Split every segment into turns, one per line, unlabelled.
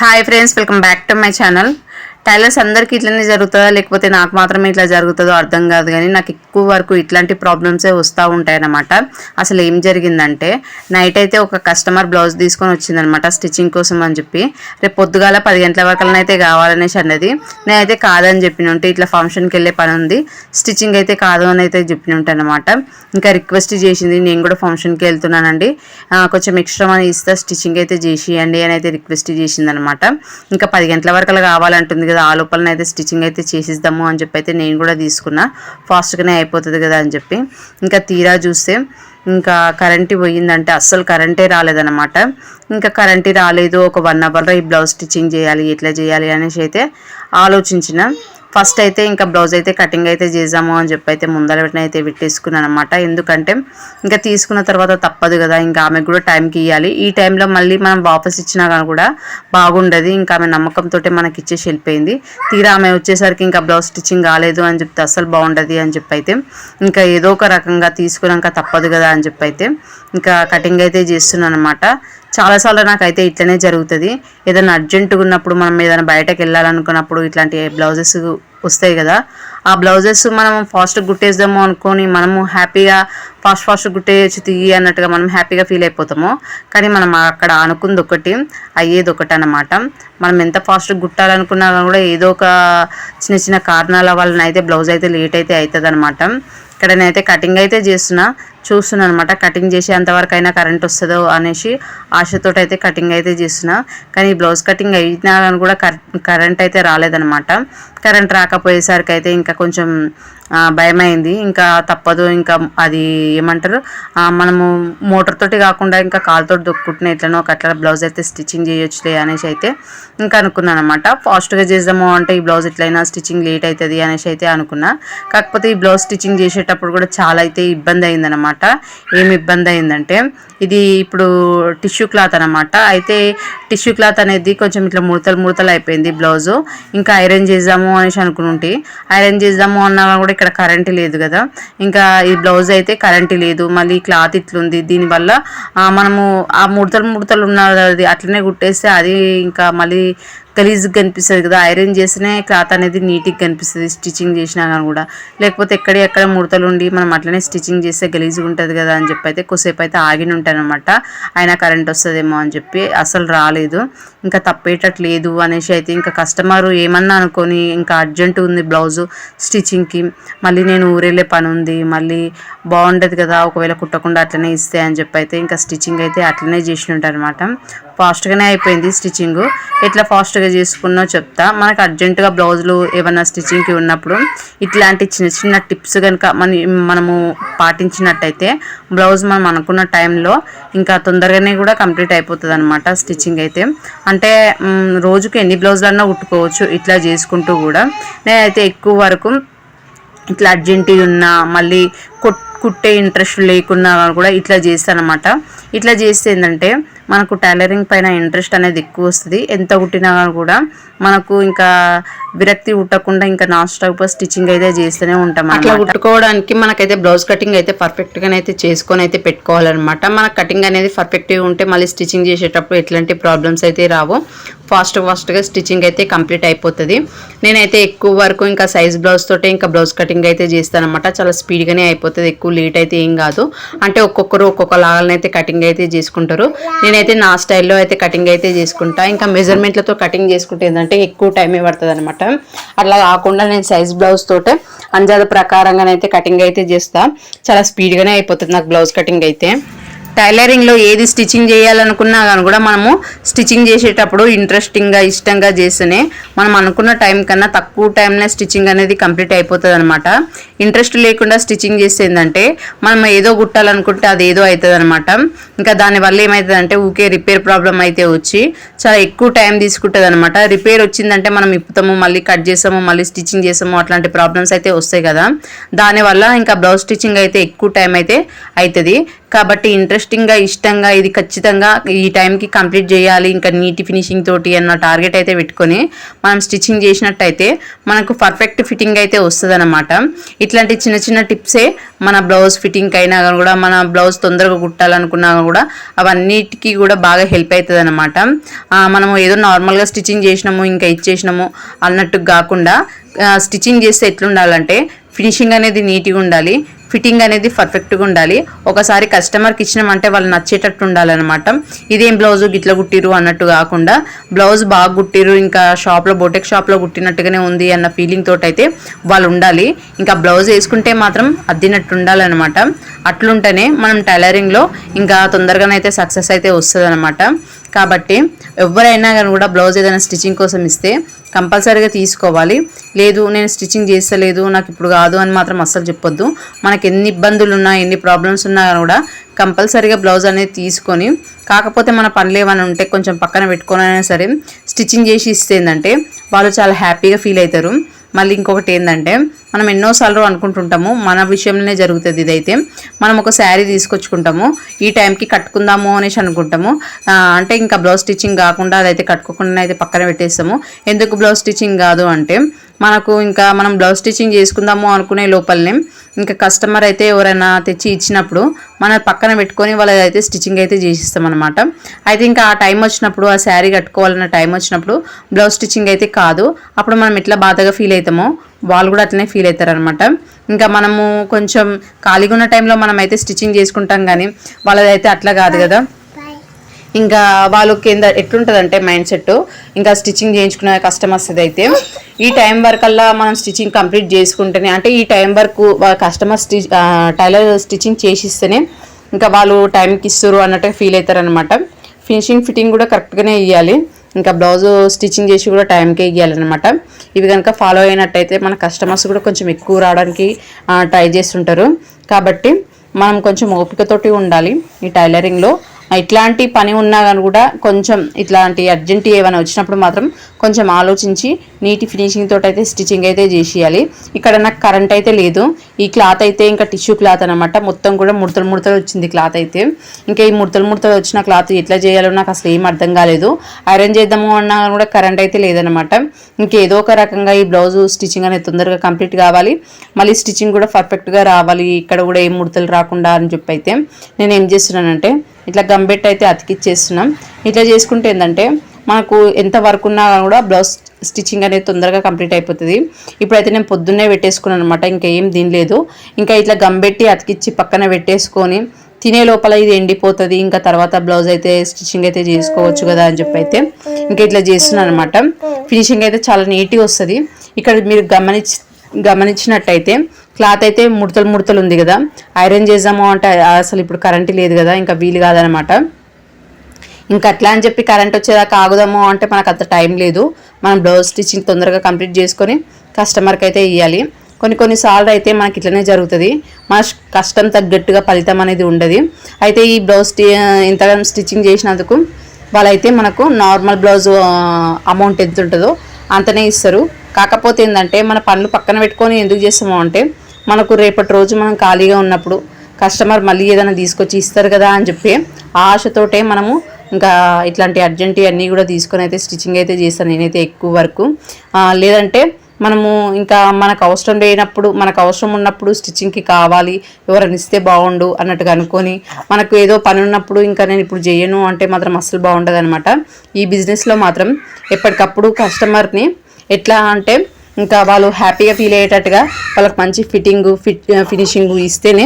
Hi friends welcome back to my channel. Tailors అందరికీ ఇట్లనే జరుగుతుందా? లేకపోతే నాకు మాత్రమే ఇట్లా జరుగుతుందో అర్థం కాదు కానీ నాకు ఎక్కువ వరకు ఇట్లాంటి ప్రాబ్లమ్సే వస్తూ ఉంటాయన్నమాట. అసలు ఏం జరిగిందంటే నైట్ అయితే ఒక కస్టమర్ బ్లౌజ్ తీసుకొని వచ్చిందనమాట స్టిచ్చింగ్ కోసం అని చెప్పి. రేపు పొద్దుగాల పది గంటల వరకు కావాలనేసి అన్నది. నేనైతే కాదని చెప్పిన ఉంటే ఇట్లా ఫంక్షన్కి వెళ్ళే పని ఉంది. స్టిచ్చింగ్ అయితే కాదు అని అయితే చెప్పిన ఉంటాను అనమాట ఇంకా రిక్వెస్ట్ చేసింది నేను కూడా ఫంక్షన్కి వెళ్తున్నానండి. కొంచెం ఎక్స్ట్రా మనీ ఇస్తా స్టిచ్చింగ్ అయితే చేసియండి అని అయితే రిక్వెస్ట్ చేసింది అనమాట ఇంకా పది గంటల వరకు అలా ఉంటుంది కదా ఆ లోపలనే అయితే స్టిచ్చింగ్ అయితే చేసిద్దాము అని చెప్పి అయితే నేను కూడా తీసుకున్నా. ఫాస్ట్గానే అయిపోతుంది కదా అని చెప్పి. ఇంకా తీరా చూస్తే ఇంకా కరెంట్ పోయిందంటే అస్సలు కరెంటే రాలేదనమాట ఇంకా కరెంటు రాలేదు ఒక వన్ అవర్లో ఈ బ్లౌజ్ స్టిచ్చింగ్ చేయాలి ఎట్లా చేయాలి అనేసి అయితే ఆలోచించిన. ఫస్ట్ అయితే ఇంకా బ్లౌజ్ అయితే కటింగ్ అయితే చేద్దాము అని చెప్పి అయితే ముందర పెట్టిన అయితే పెట్టేసుకున్నాను అనమాట ఎందుకంటే ఇంకా తీసుకున్న తర్వాత తప్పదు కదా ఇంకా ఆమెకు కూడా టైంకి ఇవ్వాలి ఈ టైంలో మళ్ళీ మనం వాపస్ ఇచ్చినా కానీ కూడా బాగుండదు. ఇంకా ఆమె నమ్మకంతో మనకి ఇచ్చేసి వెళ్ళిపోయింది. తీరా ఆమె వచ్చేసరికి ఇంకా బ్లౌజ్ స్టిచ్చింగ్ కాలేదు అని చెప్తే అస్సలు బాగుండదు అని చెప్పి అయితే ఇంకా ఏదో ఒక రకంగా తీసుకున్నాక తప్పదు కదా అని చెప్పి అయితే ఇంకా కటింగ్ అయితే చేస్తున్నాను అనమాట చాలాసార్లు నాకైతే ఇట్లనే జరుగుతుంది. ఏదైనా అర్జెంటుగా ఉన్నప్పుడు మనం ఏదైనా బయటకు వెళ్ళాలనుకున్నప్పుడు ఇట్లాంటి బ్లౌజెస్ వస్తాయి కదా ఆ బ్లౌజెస్ మనం ఫాస్ట్ గుట్టేద్దాము అనుకొని మనము హ్యాపీగా ఫాస్ట్ ఫాస్ట్ గుట్టేయచ్చు తీయి అన్నట్టుగా మనం హ్యాపీగా ఫీల్ అయిపోతాము. కానీ మనం అక్కడ అనుకుంది ఒకటి అయ్యేది ఒకటి అనమాట మనం ఎంత ఫాస్ట్ గుట్టాలనుకున్నా కూడా ఏదో ఒక చిన్న చిన్న కారణాల వలన అయితే బ్లౌజ్ అయితే లేట్ అయితే అవుతుంది అనమాట ఇక్కడ నేనైతే కటింగ్ అయితే చేస్తున్నా. చూస్తున్నాను అనమాట కటింగ్ చేసే అంతవరకు అయినా కరెంట్ వస్తుందో అనేసి ఆశతో అయితే కటింగ్ అయితే చేస్తున్నా. కానీ బ్లౌజ్ కటింగ్ అయినా కూడా కరెంట్ అయితే రాలేదనమాట కరెంట్ రాకపోయేసరికి అయితే ఇంకా కొంచెం భయమైంది. ఇంకా తప్పదు. ఇంకా అది ఏమంటారు? మనము మోటార్ తోటి కాకుండా ఇంకా కాలుతో దొక్కుంటున్నా ఎట్లనో ఒక అట్లా బ్లౌజ్ అయితే స్టిచ్చింగ్ చేయొచ్చులే అనేసి అయితే ఇంకా అనుకున్నాను అనమాట ఫాస్ట్గా చేద్దాము అంటే ఈ బ్లౌజ్ ఎట్లయినా స్టిచ్చింగ్ లేట్ అవుతుంది అనేసి అయితే అనుకున్నా. కాకపోతే ఈ బ్లౌజ్ స్టిచ్చింగ్ చేసేటప్పుడు కూడా చాలా అయితే ఇబ్బంది అయిందనమాట ఏమి ఇబ్బంది అయిందంటే ఇది ఇప్పుడు టిష్యూ క్లాత్ అనమాట అయితే టిష్యూ క్లాత్ అనేది కొంచెం ఇట్లా ముడతలు ముడతలు అయిపోయింది బ్లౌజు. ఇంకా ఐరన్ చేద్దాము అనేసి అనుకుంటే ఐరన్ చేద్దాము? అన్నా కూడా ఇక్కడ కరెంట్ లేదు కదా. ఇంకా ఈ బ్లౌజ్ అయితే కరెంట్ లేదు. మళ్ళీ క్లాత్ ఇట్లుంది. దీనివల్ల మనము ఆ ముడతలు ముడతలు ఉన్నది అట్లనే కుట్టేస్తే అది ఇంకా మళ్ళీ గలీజ్గా కనిపిస్తుంది కదా ఐరన్ చేసినే క్లాత్ అనేది నీట్గా కనిపిస్తుంది స్టిచ్చింగ్ చేసినా కానీ కూడా. లేకపోతే ఎక్కడ ఎక్కడ ముడతలు ఉండి మనం అట్లనే స్టిచ్చింగ్ చేస్తే గలీజ్గా ఉంటుంది కదా అని చెప్పి అయితే కొద్దిసేపు అయితే ఆగిన ఉంటానమాట అయినా కరెంట్ వస్తుందేమో అని చెప్పి అసలు రాలేదు. ఇంకా తప్పేటట్టు లేదు అనేసి అయితే ఇంకా కస్టమర్ ఏమన్నా అనుకొని ఇంకా అర్జెంట్ ఉంది బ్లౌజు స్టిచ్చింగ్కి మళ్ళీ నేను ఊరెళ్ళే పని ఉంది మళ్ళీ బాగుండదు కదా ఒకవేళ కుట్టకుండా అట్లనే ఇస్తే అని చెప్పి అయితే ఇంకా స్టిచ్చింగ్ అయితే అట్లనే చేసి ఉంటారనమాట ఫాస్ట్గానే అయిపోయింది స్టిచ్చింగ్. ఎట్లా ఫాస్ట్గా చేసుకున్నా చెప్తా. మనకు అర్జెంటుగా బ్లౌజులు ఏమైనా స్టిచ్చింగ్కి ఉన్నప్పుడు ఇట్లాంటి చిన్న చిన్న టిప్స్ కనుక మన మనము పాటించినట్టయితే బ్లౌజ్ మనం అనుకున్న టైంలో ఇంకా తొందరగానే కూడా కంప్లీట్ అయిపోతుంది అనమాట స్టిచ్చింగ్ అయితే. అంటే రోజుకు రోజుకి ఎన్ని బ్లౌజులన్నా కుట్టుకోవచ్చు ఇట్లా చేసుకుంటూ కూడా. నేనైతే ఎక్కువ వరకు ఇట్లా అర్జెంటీ ఉన్నా మళ్ళీ కుట్ కుట్టే ఇంట్రెస్ట్ లేకున్నా కూడా ఇట్లా చేస్తానమాట ఇట్లా చేస్తే ఏంటంటే మనకు టైలరింగ్ పైన ఇంట్రెస్ట్ అనేది ఎక్కువ వస్తుంది. ఎంత కుట్టినా కూడా మనకు ఇంకా విరక్తి ఉట్టకుండా ఇంకా నాన్ స్టాప్ స్టిచ్చింగ్ అయితే చేస్తూనే ఉంటాం అట్లా కుట్టుకోవడానికి మనకైతే బ్లౌజ్ కటింగ్ అయితే పర్ఫెక్ట్గా అయితే చేసుకొని అయితే పెట్టుకోవాలన్నమాట. మన కటింగ్ అనేది పర్ఫెక్ట్గా ఉంటే మళ్ళీ స్టిచ్చింగ్ చేసేటప్పుడు ఎట్లాంటి ప్రాబ్లమ్స్ అయితే రావు. ఫాస్ట్ ఫాస్ట్గా స్టిచ్చింగ్ అయితే కంప్లీట్ అయిపోతుంది. నేనైతే ఎక్కువ వరకు ఇంకా సైజ్ బ్లౌజ్ తోటే ఇంకా బ్లౌజ్ కటింగ్ అయితే చేస్తానన్నమాట. చాలా స్పీడ్ గానే అయిపోతుంది. ఎక్కువ లేట్ అయితే ఏం కాదు. అంటే ఒక్కొక్కరు ఒక్కొక్క లాగాలనైతే కటింగ్ అయితే చేసుకుంటారు. నేనైతే నా స్టైల్లో అయితే కటింగ్ అయితే చేసుకుంటా. ఇంకా మెజర్మెంట్లతో కటింగ్ చేసుకుంటే ఏంటంటే ఎక్కువ టైమే పడుతుంది అనమాట అట్లా కాకుండా నేను సైజ్ బ్లౌజ్ తోటే అంజాద ప్రకారంగానైతే కటింగ్ అయితే చేస్తా. చాలా స్పీడ్గానే అయిపోతుంది నాకు బ్లౌజ్ కటింగ్ అయితే. టైలరింగ్లో ఏది స్టిచ్చింగ్ చేయాలనుకున్నా కానీ కూడా మనము స్టిచ్చింగ్ చేసేటప్పుడు ఇంట్రెస్టింగ్గా ఇష్టంగా చేస్తేనే మనం అనుకున్న టైం కన్నా తక్కువ టైంలో స్టిచ్చింగ్ అనేది కంప్లీట్ అయిపోతుంది అనమాట ఇంట్రెస్ట్ లేకుండా స్టిచ్చింగ్ చేస్తే ఏంటంటే మనం ఏదో కుట్టాలనుకుంటే అది ఏదో అవుతుంది అనమాట ఇంకా దానివల్ల ఏమవుతుందంటే ఊకే రిపేర్ ప్రాబ్లం అయితే వచ్చి చాలా ఎక్కువ టైం తీసుకుంటుంది అనమాట రిపేర్ వచ్చిందంటే మనం ఇప్పుతాము మళ్ళీ కట్ చేసాము మళ్ళీ స్టిచ్చింగ్ చేసాము అట్లాంటి ప్రాబ్లమ్స్ అయితే వస్తాయి కదా. దానివల్ల ఇంకా బ్లౌజ్ స్టిచ్చింగ్ అయితే ఎక్కువ టైం అయితే అవుతుంది కాబట్టి ఇంట్రెస్ట్ ఇంట్రెస్టింగ్గా ఇష్టంగా ఇది ఖచ్చితంగా ఈ టైంకి కంప్లీట్ చేయాలి ఇంకా నీటి ఫినిషింగ్ తోటి అన్న టార్గెట్ అయితే పెట్టుకొని మనం స్టిచ్చింగ్ చేసినట్టయితే మనకు పర్ఫెక్ట్ ఫిట్టింగ్ అయితే వస్తుంది అనమాట ఇట్లాంటి చిన్న చిన్న టిప్సే మన బ్లౌజ్ ఫిట్టింగ్ అయినా కూడా మన బ్లౌజ్ తొందరగా కుట్టాలనుకున్నా కూడా అవన్నిటికీ కూడా బాగా హెల్ప్ అవుతుంది అనమాట మనము ఏదో నార్మల్గా స్టిచ్చింగ్ చేసినాము ఇంకా ఇచ్చేసినాము అన్నట్టు కాకుండా స్టిచ్చింగ్ చేస్తే ఎట్లుండాలంటే ఫినిషింగ్ అనేది నీట్గా ఉండాలి. ఫిట్టింగ్ అనేది పర్ఫెక్ట్గా ఉండాలి. ఒకసారి కస్టమర్కి ఇచ్చినామంటే వాళ్ళు నచ్చేటట్టు ఉండాలన్నమాట. ఇదేం బ్లౌజ్ గిట్ల కుట్టిరు అన్నట్టు కాకుండా బ్లౌజ్ బాగా కుట్టిరు ఇంకా షాప్లో బొటెక్ షాప్లో కుట్టినట్టుగానే ఉంది అన్న ఫీలింగ్ తోటైతే అయితే వాళ్ళు ఉండాలి. ఇంకా బ్లౌజ్ వేసుకుంటే మాత్రం అద్దినట్టు ఉండాలన్నమాట. అట్లుంటేనే మనం టైలరింగ్లో ఇంకా తొందరగానైతే సక్సెస్ అయితే వస్తుంది కాబట్టి ఎవరైనా కానీ కూడా బ్లౌజ్ ఏదైనా స్టిచ్చింగ్ కోసం ఇస్తే కంపల్సరీగా తీసుకోవాలి. లేదు నేను స్టిచ్చింగ్ చేస్తలేదు నాకు ఇప్పుడు కాదు అని మాత్రం అస్సలు చెప్పొద్దు. మనకి ఎన్ని ఇబ్బందులు ఉన్నా ఎన్ని ప్రాబ్లమ్స్ ఉన్నా కూడా కంపల్సరీగా బ్లౌజ్ అనేది తీసుకొని కాకపోతే మన పనులు ఏమైనా ఉంటే కొంచెం పక్కన పెట్టుకొని అయినా సరే స్టిచ్చింగ్ చేసి ఇస్తే ఏంటంటే వాళ్ళు చాలా హ్యాపీగా ఫీల్ అవుతారు. మళ్ళీ ఇంకొకటి ఏంటంటే మనం ఎన్నోసార్లు అనుకుంటుంటాము మన విషయంలోనే జరుగుతుంది ఇదైతే. మనం ఒక శారీ తీసుకొచ్చుకుంటాము ఈ టైంకి కట్టుకుందాము అనేసి అనుకుంటాము. అంటే ఇంకా బ్లౌజ్ స్టిచ్చింగ్ కాకుండా అదైతే కట్టుకోకుండా అయితే పక్కన పెట్టేస్తాము. ఎందుకు బ్లౌజ్ స్టిచ్చింగ్ కాదు అంటే మనకు ఇంకా మనం బ్లౌజ్ స్టిచ్చింగ్ చేసుకుందాము అనుకునే లోపలనే ఇంకా కస్టమర్ అయితే ఎవరైనా తెచ్చి ఇచ్చినప్పుడు మన పక్కన పెట్టుకొని వాళ్ళదైతే స్టిచ్చింగ్ అయితే చేసిస్తాం అనమాట అయితే ఇంకా ఆ టైం వచ్చినప్పుడు ఆ శారీ కట్టుకోవాలన్న టైం వచ్చినప్పుడు బ్లౌజ్ స్టిచ్చింగ్ అయితే కాదు. అప్పుడు మనం ఎట్లా బాధగా ఫీల్ అవుతామో వాళ్ళు కూడా అట్లనే ఫీల్ అవుతారు అనమాట ఇంకా మనము కొంచెం ఖాళీగా ఉన్న టైంలో మనం అయితే స్టిచ్చింగ్ చేసుకుంటాం కానీ వాళ్ళదైతే అట్లా కాదు కదా. ఇంకా వాళ్ళు కింద ఎట్లుంటుందంటే మైండ్ సెట్ ఇంకా స్టిచ్చింగ్ చేయించుకునే కస్టమర్స్ అయితే. ఈ టైం వరకల్లా మనం స్టిచ్చింగ్ కంప్లీట్ చేసుకుంటేనే అంటే ఈ టైం వరకు కస్టమర్ స్టిచ్ టైలర్ స్టిచ్చింగ్ చేసిస్తేనే ఇంకా వాళ్ళు టైంకి ఇస్తారు అన్నట్టు ఫీల్ అవుతారు అనమాట ఫినిషింగ్ ఫిట్టింగ్ కూడా కరెక్ట్గానే ఇవ్వాలి ఇంకా బ్లౌజ్ స్టిచ్చింగ్ చేసి కూడా టైంకే ఇవ్వాలన్నమాట ఇవి కనుక ఫాలో అయినట్టయితే మన కస్టమర్స్ కూడా కొంచెం ఎక్కువ రావడానికి ట్రై చేస్తుంటారు. కాబట్టి మనం కొంచెం ఓపికతోటి ఉండాలి ఈ టైలరింగ్లో ఇట్లాంటి పని ఉన్నా కానీ కూడా కొంచెం ఇట్లాంటి అర్జెంట్ ఏమైనా వచ్చినప్పుడు మాత్రం కొంచెం ఆలోచించి నీటి ఫినిషింగ్ తోటి అయితే స్టిచ్చింగ్ అయితే చేసేయాలి. ఇక్కడ నాకు కరెంట్ అయితే లేదు. ఈ క్లాత్ అయితే ఇంకా టిష్యూ క్లాత్ అనమాట మొత్తం కూడా ముడతలు ముడతలు వచ్చింది క్లాత్ అయితే. ఇంకా ఈ ముడతలు ముడతలు వచ్చిన క్లాత్ ఎట్లా చేయాలో నాకు అసలు ఏం అర్థం కాలేదు. ఐరన్ చేద్దాము అన్నా కూడా కరెంట్ అయితే లేదనమాట ఇంకేదో ఒక రకంగా ఈ బ్లౌజ్ స్టిచ్చింగ్ అనేది తొందరగా కంప్లీట్ కావాలి. మళ్ళీ స్టిచ్చింగ్ కూడా పర్ఫెక్ట్గా రావాలి. ఇక్కడ కూడా ఏం ముడతలు రాకుండా అని చెప్పి అయితే నేను ఏం చేస్తున్నానంటే ఇట్లా గంబెట్ అయితే అతికిచ్చేస్తున్నాం. ఇట్లా చేసుకుంటే ఏంటంటే మనకు ఎంత వర్క్ ఉన్నా కూడా బ్లౌజ్ స్టిచ్చింగ్ అనేది తొందరగా కంప్లీట్ అయిపోతుంది. ఇప్పుడైతే నేను పొద్దున్నే పెట్టేసుకున్నాను అనమాట ఇంకా ఏం లేదు. ఇంకా ఇట్లా గంబెట్టి అతికిచ్చి పక్కన పెట్టేసుకొని తినే లోపల ఇది ఎండిపోతుంది ఇంకా తర్వాత బ్లౌజ్ అయితే స్టిచ్చింగ్ అయితే చేసుకోవచ్చు కదా అని చెప్పి అయితే ఇంకా ఇట్లా చేస్తున్నాను అనమాట ఫినిషింగ్ అయితే చాలా నీట్గా వస్తుంది. ఇక్కడ మీరు గమనించి గమనించినట్టయితే క్లాత్ అయితే ముడతలు ముడతలు ఉంది కదా. ఐరన్ చేద్దాము అంటే అసలు ఇప్పుడు కరెంటు లేదు కదా ఇంకా వీలు కాదనమాట. ఇంకా అట్లా అని చెప్పి కరెంట్ వచ్చేదాకా ఆగుదాము అంటే మనకు అంత టైం లేదు. మనం బ్లౌజ్ స్టిచ్చింగ్ తొందరగా కంప్లీట్ చేసుకొని కస్టమర్కి అయితే ఇవ్వాలి కొన్ని కొన్ని సార్లు అయితే మనకి ఇట్లనే జరుగుతుంది. మన కష్టం తగ్గట్టుగా ఫలితం అనేది ఉండదు. అయితే ఈ బ్లౌజ్ ఇంతగా స్టిచ్చింగ్ చేసినందుకు వాళ్ళైతే మనకు నార్మల్ బ్లౌజ్ అమౌంట్ ఎంత ఉంటుందో అంతనే ఇస్తారు. కాకపోతే ఏంటంటే మన పనులు పక్కన పెట్టుకొని ఎందుకు చేస్తాము అంటే మనకు రేపటి రోజు మనం ఖాళీగా ఉన్నప్పుడు కస్టమర్ మళ్ళీ ఏదైనా తీసుకొచ్చి ఇస్తారు కదా అని చెప్పి ఆశతోటే మనము ఇంకా ఇట్లాంటి అర్జెంట్ అన్నీ కూడా తీసుకొని అయితే స్టిచ్చింగ్ అయితే చేస్తాను నేనైతే ఎక్కువ వరకు. లేదంటే మనము ఇంకా మనకు అవసరం లేనప్పుడు మనకు అవసరం ఉన్నప్పుడు స్టిచ్చింగ్కి కావాలి ఎవరైనా ఇస్తే బాగుండు అన్నట్టుగా అనుకొని మనకు ఏదో పని ఉన్నప్పుడు ఇంకా నేను ఇప్పుడు చేయను అంటే మాత్రం అస్సలు బాగుండదు అనమాట ఈ బిజినెస్లో మాత్రం ఎప్పటికప్పుడు కస్టమర్ని ఎట్లా అంటే ఇంకా వాళ్ళు హ్యాపీగా ఫీల్ అయ్యేటట్టుగా వాళ్ళకి మంచి ఫిట్టింగ్ ఫిట్ ఫినిషింగ్ ఇస్తేనే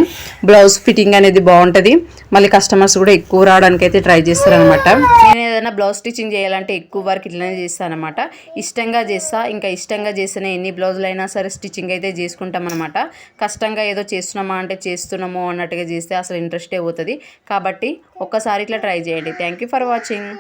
బ్లౌజ్ ఫిట్టింగ్ అనేది బాగుంటుంది. మళ్ళీ కస్టమర్స్ కూడా ఎక్కువ రావడానికి అయితే ట్రై చేస్తారనమాట నేను ఏదైనా బ్లౌజ్ స్టిచ్చింగ్ చేయాలంటే ఎక్కువ వరకు ఇట్లనే చేస్తాను అనమాట ఇష్టంగా చేస్తా ఇంకా ఇష్టంగా చేసిన ఎన్ని బ్లౌజులు అయినా సరే స్టిచ్చింగ్ అయితే చేసుకుంటాం అనమాట కష్టంగా ఏదో చేస్తున్నామా అంటే చేస్తున్నామో అన్నట్టుగా చేస్తే అసలు ఇంట్రెస్టే పోతుంది. కాబట్టి ఒక్కసారి ఇట్లా ట్రై చేయండి. Thank you for watching